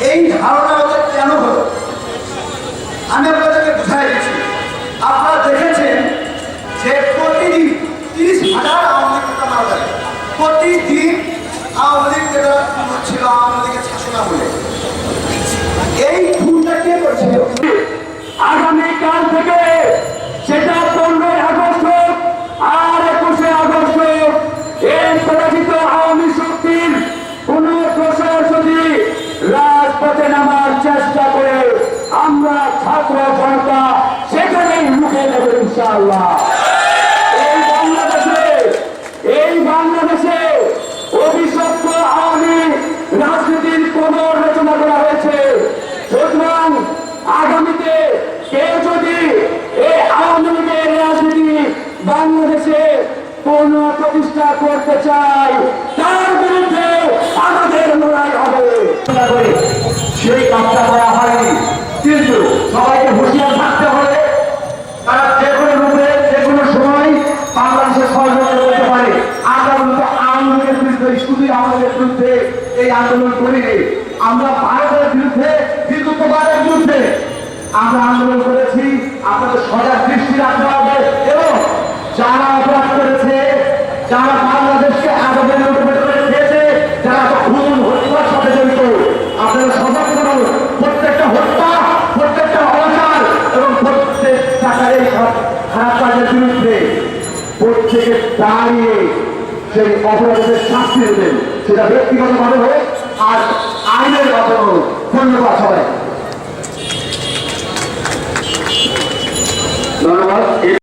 এই ধারণা ওদের কেন হলো? আমি আপনাদেরকে বুঝাই দিচ্ছি। আপনারা দেখেছেন যে প্রতিদিন তিরিশ হাজার আওয়ামী নেতা মারা যায় প্রতিদিন আওয়ামী লীগ খুন হচ্ছিল আওয়ামী লীগের শাসনা বলে এই খুনটা কে করছিল? আগামীকাল থেকে সেটা পনেরোই আগস্ট আর একুশে আগস্ট এই পরাজিত আওয়ামী শক্তির কোন প্রসার যদি রাজপথে নামার চেষ্টা করে আমরা ছাত্র জনতা সেখানেই মুখে দেব ইনশাআল্লাহ। এই বাংলাদেশে এই বাংলাদেশে অভিশপ্ত আওয়ামী রাজনীতির পুনর্রচনা করা হয়েছে? সুতরাং আগামীতে কেউ যদি এই আওয়ামী লীগের রাজনীতি বাংলাদেশে পুনঃ প্রতিষ্ঠা করতে চায়, তার বিরুদ্ধে আমাদের বিরুদ্ধে এই আন্দোলন করিনি। আমরা ভারতের বিরুদ্ধে হিন্দুত্ববাদের বিরুদ্ধে আমরা আন্দোলন করেছি, আপনাদের সজাগ দৃষ্টি রাখতে হবে এবং যারা অপরাধ করেছে, যারা বাংলাদেশকে প্রত্যেকে দাঁড়িয়ে সেই অপরাধের শাস্তি দেবেন। সেটা ব্যক্তিগতভাবে হোক আর আইনের মাধ্যমে হোক ধন্যবাদ সবাই ধন্যবাদ।